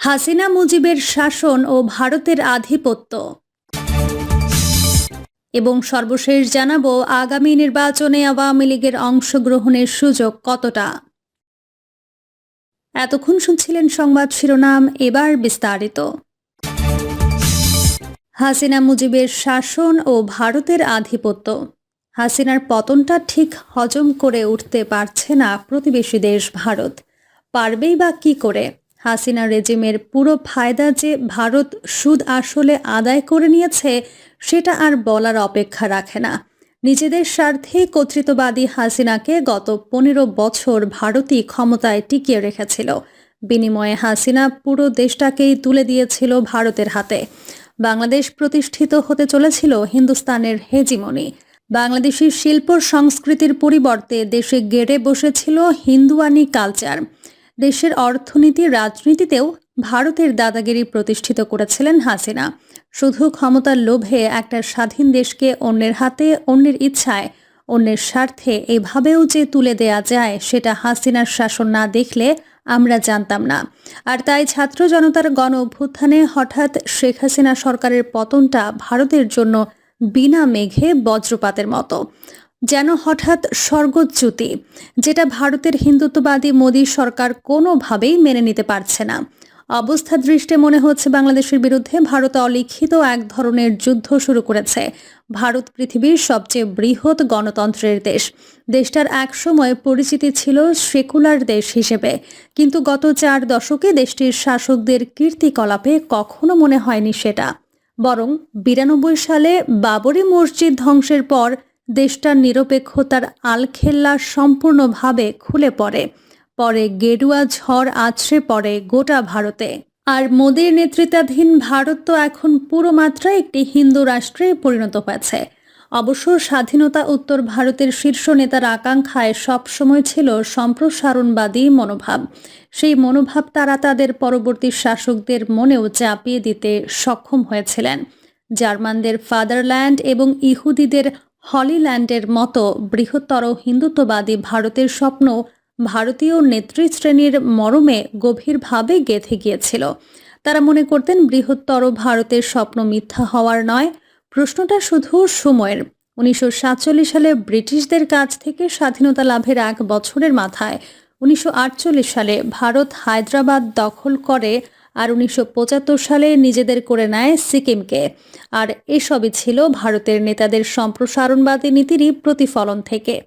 হাসিনা মুজিবের শাসন ও ভারতের আধিপত্য। এবং সর্বশেষ জানাব, আগামী নির্বাচনে আওয়ামী লীগের অংশগ্রহণের সুযোগ কতটা? এতক্ষণ শুনছিলেন সংবাদ শিরোনাম, এবার বিস্তারিত। হাসিনা মুজিবের শাসন ও ভারতের আধিপত্য। হাসিনার পতনটা ঠিক হজম করে উঠতে পারছে না প্রতিবেশী দেশ ভারত। পারবেই বা কি করে? হাসিনা রেজিমের পুরো ফায়দা যে ভারত সুদ আসলে আদায় করে নিয়েছে, সেটা আর বলার অপেক্ষা রাখে না। নিজেদের স্বার্থে কর্তৃত্ববাদী হাসিনাকে গত পনেরো বছর ভারতই ক্ষমতায় টিকিয়ে রেখেছিল। বিনিময়ে হাসিনা পুরো দেশটাকেই তুলে দিয়েছিল ভারতের হাতে। বাংলাদেশ প্রতিষ্ঠিত হতে চলেছিল হিন্দুস্তানের হেজিমনি। বাংলাদেশি শিল্প সংস্কৃতির পরিবর্তে দেশে গেড়ে বসেছিল হিন্দুয়ানি কালচার। দেশের অর্থনীতি, রাজনীতিতেও ভারতের দাদাগিরি প্রতিষ্ঠিত করেছিলেন হাসিনা। শুধু ক্ষমতার লোভে একটা স্বাধীন দেশকে অন্যের হাতে, অন্যের ইচ্ছায়, অন্যের স্বার্থে এভাবেও যে তুলে দেয়া যায়, সেটা হাসিনার শাসন না দেখলে আমরা জানতাম না। আর তাই ছাত্র জনতার গণ অভ্যুত্থানে হঠাৎ শেখ হাসিনা সরকারের পতনটা ভারতের জন্য বিনা মেঘে বজ্রপাতের মতো। যেন হঠাৎ স্বর্গচ্যুতি, যেটা ভারতের হিন্দুত্ববাদী মোদী সরকার কোনোভাবেই মেনে নিতে পারছে না। অবস্থা দৃষ্টে মনে হচ্ছে বাংলাদেশের বিরুদ্ধে ভারত অলিখিত এক ধরনের যুদ্ধ শুরু করেছে। ভারত পৃথিবীর সবচেয়ে বৃহৎ গণতন্ত্রের দেশ। দেশটার একসময় পরিচিতি ছিল সেকুলার দেশ হিসেবে। কিন্তু গত চার দশকে দেশটির শাসকদের কীর্তিকলাপে কখনো মনে হয়নি সেটা। বরং বিরানব্বই সালে বাবরি মসজিদ ধ্বংসের পর দেশটার নিরপেক্ষতার আলখেল্লা সম্পূর্ণভাবে খুলে পড়ে। পরে গেরুয়া ঝড় আছড়ে পড়ে গোটা ভারতে। আর মোদীর নেতৃত্বাধীন ভারত তো এখন পুরো মাত্রায় একটি হিন্দু রাষ্ট্রে পরিণত হয়েছে। অবশ্য স্বাধীনতা উত্তর ভারতের শীর্ষ নেতার আকাঙ্ক্ষায় সবসময় ছিল সম্প্রসারণবাদী মনোভাব। সেই মনোভাব তারা তাদের পরবর্তী শাসকদের মনেও চাপিয়ে দিতে সক্ষম হয়েছিলেন। জার্মানদের ফাদারল্যান্ড এবং ইহুদিদের হলিল্যান্ডের মতো বৃহত্তর হিন্দুত্ববাদী ভারতের স্বপ্ন ভারতীয় নেতৃশ্রেণীর মরমে গভীরভাবে গেঁথে গিয়েছিল। তারা মনে করতেন বৃহত্তর ভারতের স্বপ্ন মিথ্যা হওয়ার নয়। প্রশ্নটা শুধু সময়ের। উনিশশো সাতচল্লিশ সালে ব্রিটিশদের কাছ থেকে স্বাধীনতা লাভের এক বছরের মাথায় উনিশশো আটচল্লিশ সালে ভারত হায়দ্রাবাদ দখল করে আর উনিশশো পঁচাত্তর সালে নিজেদের করে নেয় সিকিমকে। আর এসবই ছিল ভারতের নেতাদের সম্প্রসারণবাদী নীতিরই প্রতিফলন থেকে।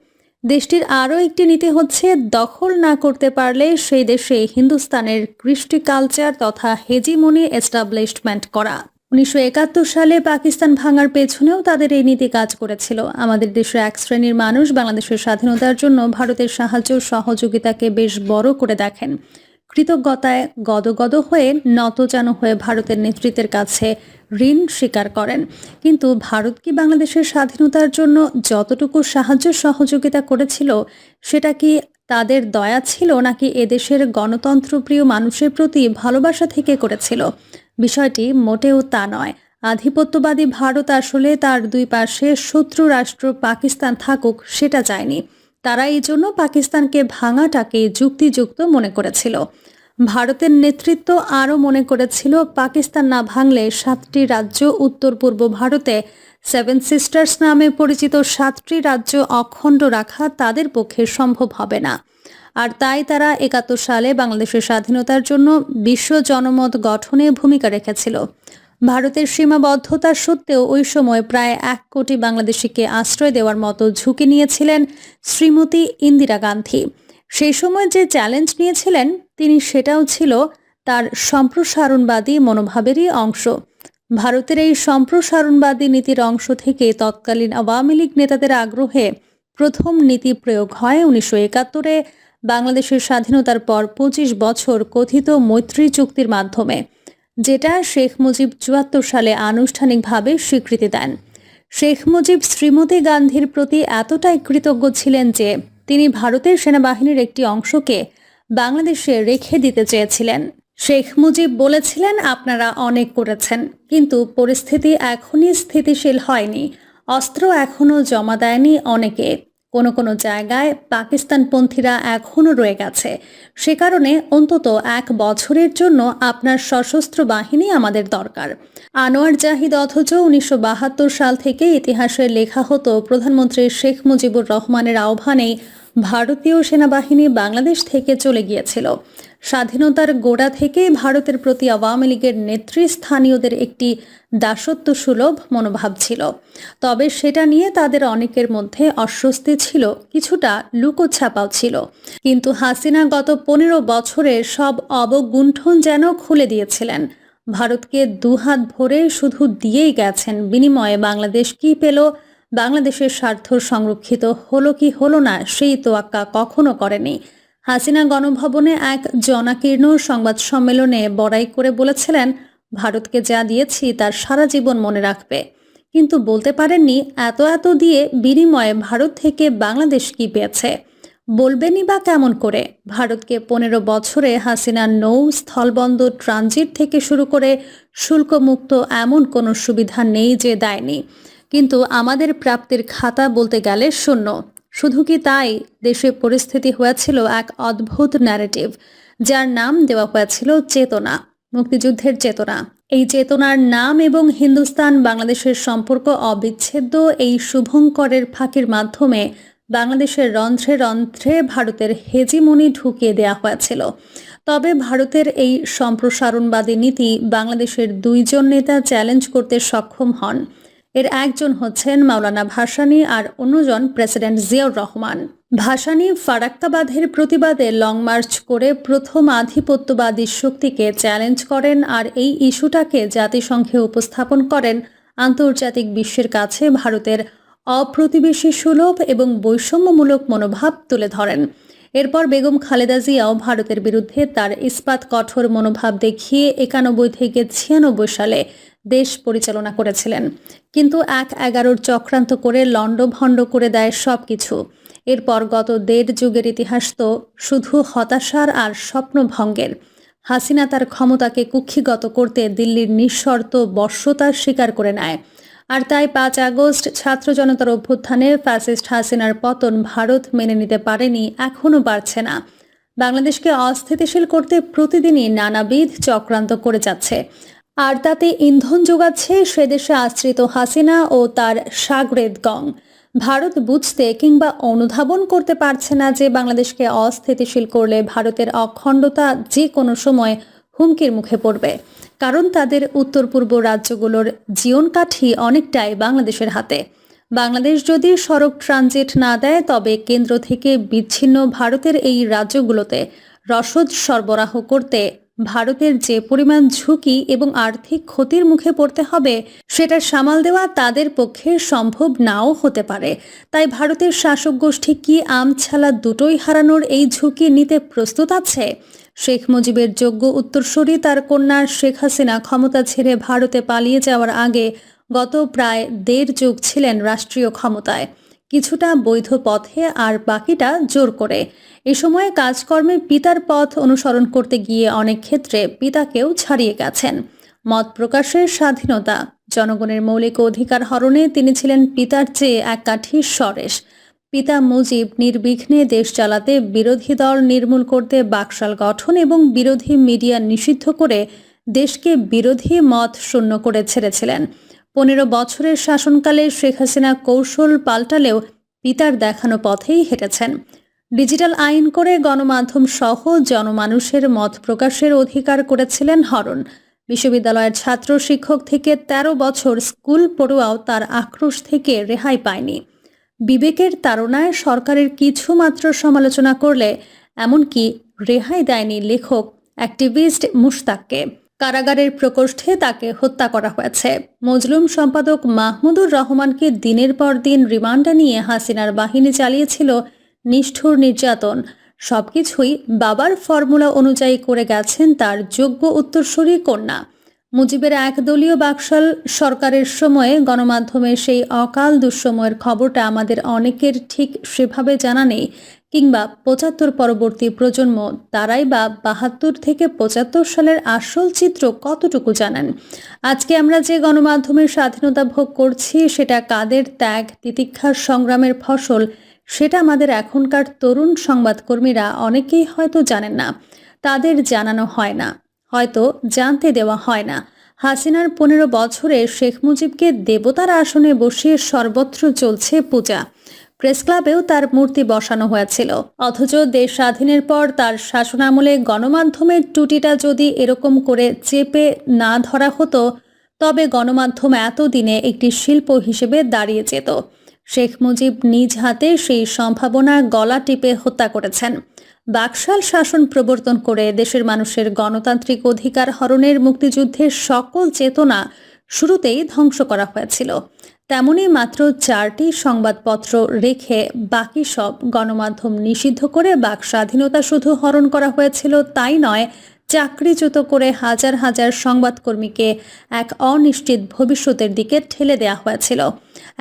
দেশটির আরও একটি নীতি হচ্ছে, দখল না করতে পারলে সেই দেশে হিন্দুস্তানের কৃষ্টি কালচার তথা হেজিমনি এস্টাবলিশমেন্ট করা। উনিশশো একাত্তর সালে পাকিস্তান ভাঙার পেছনেও তাদের এই নীতি কাজ করেছিল। আমাদের দেশের এক শ্রেণির মানুষ বাংলাদেশের স্বাধীনতার জন্য ভারতের সাহায্য সহযোগিতাকে বেশ বড় করে দেখেন। কৃতজ্ঞতায় গদগদ হয়ে নতজানো হয়ে ভারতের নেতৃত্বের কাছে ঋণ স্বীকার করেন। কিন্তু ভারত কি বাংলাদেশের স্বাধীনতার জন্য যতটুকু সাহায্য সহযোগিতা করেছিল, সেটা কি তাদের দয়া ছিল নাকি এদেশের গণতন্ত্রপ্রিয় মানুষের প্রতি ভালোবাসা থেকে করেছিল? বিষয়টি মোটেও তা নয়। আধিপত্যবাদী ভারত আসলে তার দুই পাশে শত্রু রাষ্ট্র পাকিস্তান থাকুক, সেটা চায়নি। তারা এই জন্য পাকিস্তানকে ভাঙাটাকে যুক্তিযুক্ত মনে করেছিল। ভারতের নেতৃত্ব আরও মনে করেছিল, পাকিস্তান না ভাঙলে সাতটি রাজ্য উত্তর পূর্ব ভারতে, সেভেন সিস্টার্স নামে পরিচিত সাতটি রাজ্য অখণ্ড রাখা তাদের পক্ষে সম্ভব হবে না। আর তাই তারা একাত্তর সালে বাংলাদেশের স্বাধীনতার জন্য বিশ্ব জনমত গঠনে ভূমিকা রেখেছিল। ভারতের সীমাবদ্ধতা সত্ত্বেও ওই সময় প্রায় এক কোটি বাংলাদেশিকে আশ্রয় দেওয়ার মতো ঝুঁকি নিয়েছিলেন শ্রীমতী ইন্দিরা গান্ধী। সেই সময় যে চ্যালেঞ্জ নিয়েছিলেন, তিনি সেটাও ছিল তার সম্প্রসারণবাদী মনোভাবেরই অংশ। ভারতের এই সম্প্রসারণবাদী নীতির অংশ থেকে তৎকালীন আওয়ামী লীগ নেতাদের আগ্রহে প্রথম নীতি প্রয়োগ হয় উনিশশো একাত্তরে, বাংলাদেশের স্বাধীনতার পর পঁচিশ বছর কথিত মৈত্রী চুক্তির মাধ্যমে। যেটা শেখ মুজিব চুয়াত্তর সালে আনুষ্ঠানিকভাবে স্বীকৃতি দেন। শেখ মুজিব শ্রীমতী গান্ধীর প্রতি এতটাই কৃতজ্ঞ ছিলেন যে তিনি ভারতের সেনাবাহিনীর একটি অংশকে বাংলাদেশে রেখে দিতে চেয়েছিলেন। শেখ মুজিব বলেছিলেন, আপনারা অনেক করেছেন, কিন্তু পরিস্থিতি এখনই স্থিতিশীল হয়নি। অস্ত্র এখনও জমা দেয়নি অনেকে। কোনো কোনো জায়গায় পাকিস্তানপন্থীরা এখনও রয়ে গেছে। সে কারণে অন্তত এক বছরের জন্য আপনার সশস্ত্র বাহিনী আমাদের দরকার। আনোয়ার জাহিদ অথচ উনিশশো বাহাত্তর সাল থেকে ইতিহাসে লেখা হতো প্রধানমন্ত্রী শেখ মুজিবুর রহমানের আহ্বানেই ভারতীয় সেনাবাহিনী বাংলাদেশ থেকে চলে গিয়েছিল। স্বাধীনতার গোড়া থেকে ভারতের প্রতি আওয়ামী লীগের নেতৃস্থানীয়দের একটি দাসত্ব সুলভ মনোভাব ছিল। তবে সেটা নিয়ে তাদের অনেকের মধ্যে অস্বস্তি ছিল, কিছুটা লুকোছাপাও ছিল। কিন্তু হাসিনা গত পনেরো বছরে সব অবগুণ্ঠন যেন খুলে দিয়েছিলেন। ভারতকে দুহাত ভরে শুধু দিয়েই গেছেন, বিনিময়ে বাংলাদেশ কি পেল বাংলাদেশের স্বার্থ সংরক্ষিত হলো কি হলো না সেই তোয়াক্কা কখনো করেনি। হাসিনা গণভবনে এক জনাকীর্ণ সংবাদ সম্মেলনে বড়াই করে বলেছিলেন, ভারতকে যা দিয়েছি তার সারা জীবন মনে রাখবে। কিন্তু বলতে পারেননি, এত এত দিয়ে বিনিময়ে ভারত থেকে বাংলাদেশ কি পেয়েছে? বলবেনই বা কেমন করে? ভারতকে পনেরো বছরে হাসিনা নৌ স্থলবন্দর ট্রানজিট থেকে শুরু করে শুল্কমুক্ত এমন কোনো সুবিধা নেই যে দেয়নি। কিন্তু আমাদের প্রাপ্তির খাতা বলতে গেলে শূন্য। শুধু কি তাই দেশে পরিস্থিতি হয়েছিল এক অদ্ভুত ন্যারেটিভ যার নাম দেওয়া হয়েছিল চেতনা, মুক্তিযুদ্ধের চেতনা। এই চেতনার নাম এবং হিন্দুস্তান বাংলাদেশের সম্পর্ক অবিচ্ছেদ্য এই শুভঙ্করের ফাঁকির মাধ্যমে বাংলাদেশের রন্ধ্রে রন্ধ্রে ভারতের হেজিমনি ঢুকিয়ে দেওয়া হয়েছিল। তবে ভারতের এই সম্প্রসারণবাদী নীতি বাংলাদেশের দুইজন নেতা চ্যালেঞ্জ করতে সক্ষম হন। এর একজন হচ্ছেন মাওলানা ভাসানী আর অন্যজন প্রেসিডেন্ট জিয়াউর রহমান। ভাসানী ফারাক্কাবাদের প্রতিবাদে লং মার্চ করে প্রথম আধিপত্যবাদী শক্তিকে চ্যালেঞ্জ করেন আর এই ইস্যুটাকে জাতিসংঘে উপস্থাপন করেন আন্তর্জাতিক বিশ্বের কাছে ভারতের অপ্রতিবেশী সুলভ এবং বৈষম্যমূলক মনোভাব তুলে ধরেন। এরপর বেগম খালেদা জিয়াও ভারতের বিরুদ্ধে তার ইস্পাত কঠোর মনোভাব দেখিয়ে একানব্বই থেকে ছিয়ানব্বই সালে দেশ পরিচালনা করেছিলেন। কিন্তু এক এগারোর চক্রান্ত করে লণ্ডভণ্ড করে দেয় সব কিছু এরপর গত দেড় যুগের ইতিহাস তো শুধু হতাশার আর স্বপ্নভঙ্গের। হাসিনা তার ক্ষমতাকে কুক্ষিগত করতে দিল্লির নিঃশর্ত বর্ষতার স্বীকার করে নেয়। আর তাই পাঁচ আগস্ট ছাত্র জনতার অভ্যুত্থানে ফ্যাসিস্ট হাসিনার পতন ভারত মেনে নিতে পারেনি, এখনও পারছে না। বাংলাদেশকে অস্থিতিশীল করতে প্রতিদিনই নানাবিধ চক্রান্ত করে যাচ্ছে। আর তাতে ইন্ধন যোগাচ্ছে সেদেশে আশ্রিত হাসিনা ও তার সাগরেদ গং। ভারত বুঝতে কিংবা অনুধাবন করতে পারছে না যে বাংলাদেশকে অস্থিতিশীল করলে ভারতের অখণ্ডতা যে কোনো সময় হুমকির মুখে পড়বে। কারণ তাদের উত্তর পূর্ব রাজ্যগুলোর জীবনকাঠি অনেকটাই বাংলাদেশের হাতে। বাংলাদেশ যদি সড়ক ট্রানজিট না দেয়, তবে কেন্দ্র থেকে বিচ্ছিন্ন ভারতের এই রাজ্যগুলোতে রসদ সরবরাহ করতে ভারতের যে পরিমাণ ঝুঁকি এবং আর্থিক ক্ষতির মুখে পড়তে হবে সেটা সামাল দেওয়া তাদের পক্ষে সম্ভব নাও হতে পারে। তাই ভারতের শাসক গোষ্ঠী কি আমছালা দুটোই হারানোর এই ঝুঁকি নিতে প্রস্তুত আছে? শেখ মুজিবের যোগ্য উত্তরসূরি তার কন্যা শেখ হাসিনা ক্ষমতা ছেড়ে ভারতে পালিয়ে যাওয়ার আগে গত প্রায় দেড় যুগ ছিলেন রাষ্ট্রীয় ক্ষমতায়। কিছুটা বৈধ পথে আর বাকিটা জোর করে। এ সময়ে কাজকর্মে পিতার পথ অনুসরণ করতে গিয়ে অনেক ক্ষেত্রে পিতাকেও ছাড়িয়ে গেছেন। মত প্রকাশের স্বাধীনতা, জনগণের মৌলিক অধিকার হরণে তিনি ছিলেন পিতার চেয়ে এক কাঠির সরেশ। পিতা মুজিব নির্বিঘ্নে দেশ চালাতে বিরোধী দল নির্মূল করতে বাকশাল গঠন এবং বিরোধী মিডিয়া নিষিদ্ধ করে দেশকে বিরোধী মত শূন্য করে ছেড়েছিলেন। পনেরো বছরের শাসনকালে শেখ হাসিনা কৌশল পাল্টালেও পিতার দেখানো পথেই হেঁটেছেন। ডিজিটাল আইন করে গণমাধ্যম সহ জনমানুষের মত প্রকাশের অধিকার করেছিলেন হরণ। বিশ্ববিদ্যালয়ের ছাত্র শিক্ষক থেকে ১৩ বছর স্কুল পড়ুয়াও তার আক্রোশ থেকে রেহাই পায়নি। বিবেকের তাড়নায় সরকারের কিছু মাত্র সমালোচনা করলে এমনকি রেহাই দেয়নি লেখক, অ্যাক্টিভিস্ট মুশতাককে। কারাগারের প্রকোষ্ঠে তাকে হত্যা করা হয়েছে। মজলুম সম্পাদক মাহমুদুর রহমানকে দিনের পর দিন রিমান্ডে নিয়ে হাসিনার বাহিনী চালিয়েছিল নিষ্ঠুর নির্যাতন। সবকিছুই বাবার ফর্মুলা অনুযায়ী করে গেছেন তার যোগ্য উত্তরসূরি কন্যা। মুজিবের একদলীয় বাকশাল সরকারের সময়ে গণমাধ্যমে সেই অকাল দুঃসময়ের খবরটা আমাদের অনেকের ঠিক সেভাবে জানা নেই। কিংবা পঁচাত্তর পরবর্তী প্রজন্ম তারাই বা বাহাত্তর থেকে পঁচাত্তর সালের আসল চিত্র কতটুকু জানেন? আজকে আমরা যে গণমাধ্যমের স্বাধীনতা ভোগ করছি, সেটা কাদের ত্যাগ, তিতিক্ষার সংগ্রামের ফসল, সেটা আমাদের এখনকার তরুণ সংবাদকর্মীরা অনেকেই হয়তো জানেন না। তাদের জানানো হয় না, হয়তো জানতে দেওয়া হয় না। হাসিনার পনেরো বছরে শেখ মুজিবকে দেবতার আসনে বসিয়ে সর্বত্র চলছে পূজা। প্রেস ক্লাবেও তার মূর্তি বসানো হয়েছিল। অথচ দেশ স্বাধীনের পর তার শাসনামলে গণমাধ্যমের টুটিটা যদি এরকম করে চেপে না ধরা হতো, তবে গণমাধ্যম এতদিনে একটি শিল্প হিসেবে দাঁড়িয়ে যেত। শেখ মুজিব নিজ হাতে সেই সম্ভাবনা গলা টিপে হত্যা করেছেন। বাকশাল শাসন প্রবর্তন করে দেশের মানুষের গণতান্ত্রিক অধিকার হরণের মুক্তিযুদ্ধের সকল চেতনা শুরুতেই ধ্বংস করা হয়েছিল। তেমনি মাত্র চারটি সংবাদপত্র রেখে বাকি সব গণমাধ্যম নিষিদ্ধ করে বাক স্বাধীনতা শুধু হরণ করা হয়েছিল তাই নয়, চাকরিচ্যুত করে হাজার হাজার সংবাদকর্মীকে এক অনিশ্চিত ভবিষ্যতের দিকে ঠেলে দেওয়া হয়েছিল।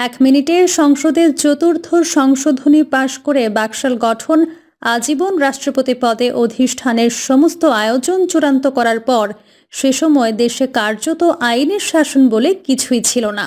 এক মিনিটে সংসদের চতুর্থ সংশোধনী পাশ করে বাকশাল গঠন, আজীবন রাষ্ট্রপতি পদে অধিষ্ঠানের সমস্ত আয়োজন চূড়ান্ত করার পর, সে সময় দেশে কার্যত আইনের শাসন বলে কিছুই ছিল না।